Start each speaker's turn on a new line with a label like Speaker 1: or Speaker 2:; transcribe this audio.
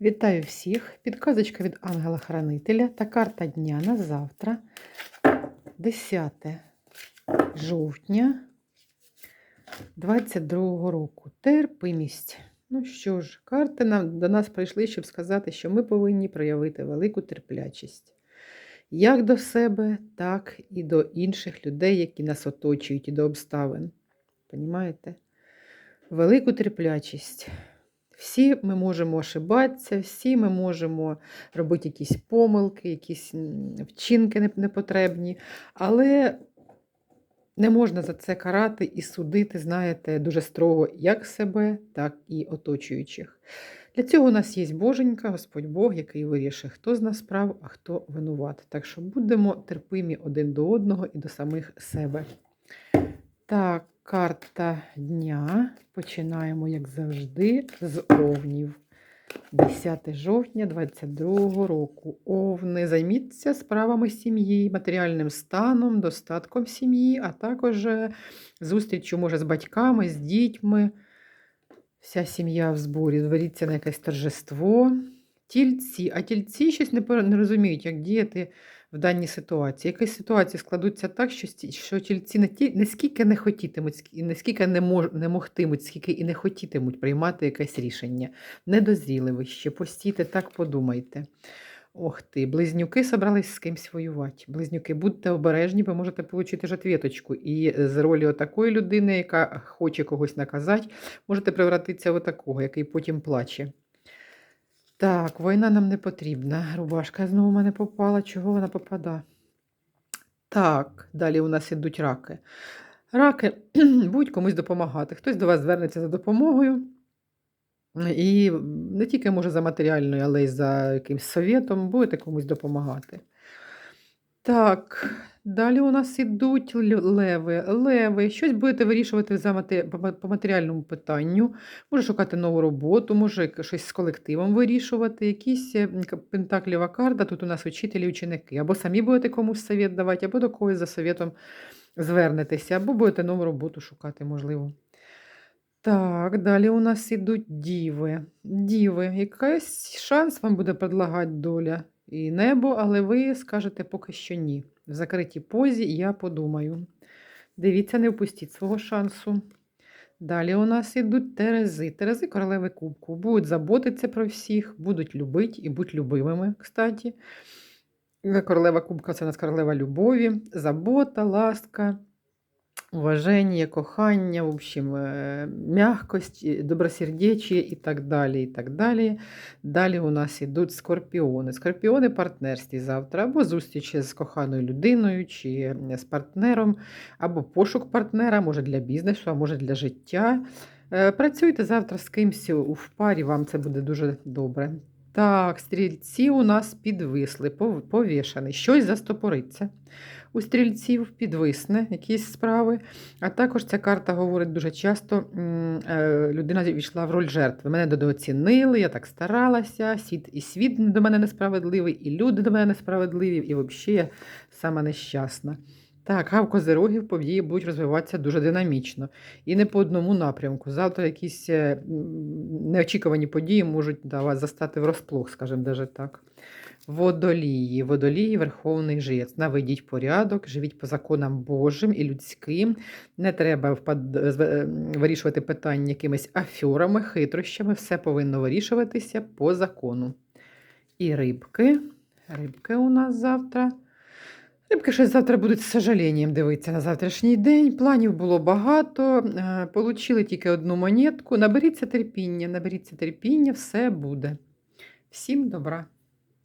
Speaker 1: Вітаю всіх! Підказочка від ангела-хранителя та карта дня на завтра, 10 жовтня 22 року. Терпимість. Ну що ж, карти нам, до нас прийшли, щоб сказати, що ми повинні проявити велику терплячість. Як до себе, так і до інших людей, які нас оточують, і до обставин. Понімаєте? Велику терплячість. Всі ми можемо ошибатися, всі ми можемо робити якісь помилки, якісь вчинки непотребні, але не можна за це карати і судити, знаєте, дуже строго як себе, так і оточуючих. Для цього у нас є Боженька, Господь Бог, який вирішить, хто з нас прав, а хто винуват. Так що будемо терпимі один до одного і до самих себе. Так, карта дня. Починаємо, як завжди, з овнів. 10 жовтня 22 року. Овни. Займіться справами сім'ї, матеріальним станом, достатком сім'ї, а також е, зустрічю, може, з батьками, з дітьми. Вся сім'я в зборі. Зберіться на якесь торжество. Тільці, а тільці щось не, розуміють, як діяти в даній ситуації. Якісь ситуації складуться так, що, що тільці не, ті, не скільки не хотітимуть, скі- і не мож, не могтимуть, скільки і не хотітимуть приймати якесь рішення. Недозріли ви ще, постійте, так подумайте. Ох ти, близнюки собрались з кимсь воювати. Близнюки, будьте обережні, ви можете отримати ж ответочку. І з ролі отакої людини, яка хоче когось наказати, можете превратитися в такого, який потім плаче. Так, війна нам не потрібна. Рубашка знову в мене попала. Чого вона попада? Так, далі у нас ідуть раки. Раки, будуть комусь допомагати. Хтось до вас звернеться за допомогою. І не тільки може за матеріальною, але й за якимсь совєтом, будете комусь допомагати. Так, далі у нас ідуть леви. Леви, щось будете вирішувати за мате- по матеріальному питанню. Може шукати нову роботу, може щось з колективом вирішувати. Якісь е, пентаклєва карта, тут у нас учителі ученики. Або самі будете комусь совет давати, або до когось за советом звернетеся, або будете нову роботу шукати, можливо. Так, далі у нас ідуть діви. Діви, якийсь шанс вам буде предлагати доля і небо, але ви скажете поки що ні. В закритій позі я подумаю. Дивіться, не впустіть свого шансу. Далі у нас ідуть терези. Терези королеви кубку. Будуть заботитися про всіх, будуть любити і будуть любимими, кстати. Королева кубка це у нас королева любові, забота, ласка, уваження, кохання, в общем, е, м'якость, добросердечие і так далі. і так далі. Далі у нас ідуть скорпіони. Скорпіони партнерстві завтра, або зустрічі з коханою людиною, чи з партнером, або пошук партнера, може для бізнесу, а може для життя. Е, Працюйте завтра з кимсь у парі, вам це буде дуже добре. Так, стрільці у нас підвисли, пов- повішаний. Щось застопориться. У стрільців підвисне якісь справи. А також ця карта говорить дуже часто: е, людина війшла в роль жертви. Мене недооцінили, я так старалася, світ і світ до мене несправедливий, і люди до мене несправедливі, і взагалі я сама нещасна. Так, а в козирогів події будуть розвиватися дуже динамічно і не по одному напрямку. Завтра якісь е, неочікувані події можуть да, вас застати врозплох, скажімо, даже так. Водолії, водолії, верховний жрець. Наведіть порядок, живіть по законам Божим і людським. Не треба впад... е, вирішувати питання якимись аферами, хитрощами. Все повинно вирішуватися по закону. І рибки. Рибки у нас завтра. Рибки щось завтра будуть з сожаленням дивитися на завтрашній день. Планів було багато. е, Получили тільки одну монетку. Наберіться терпіння, наберіться терпіння, все буде. Всім добра!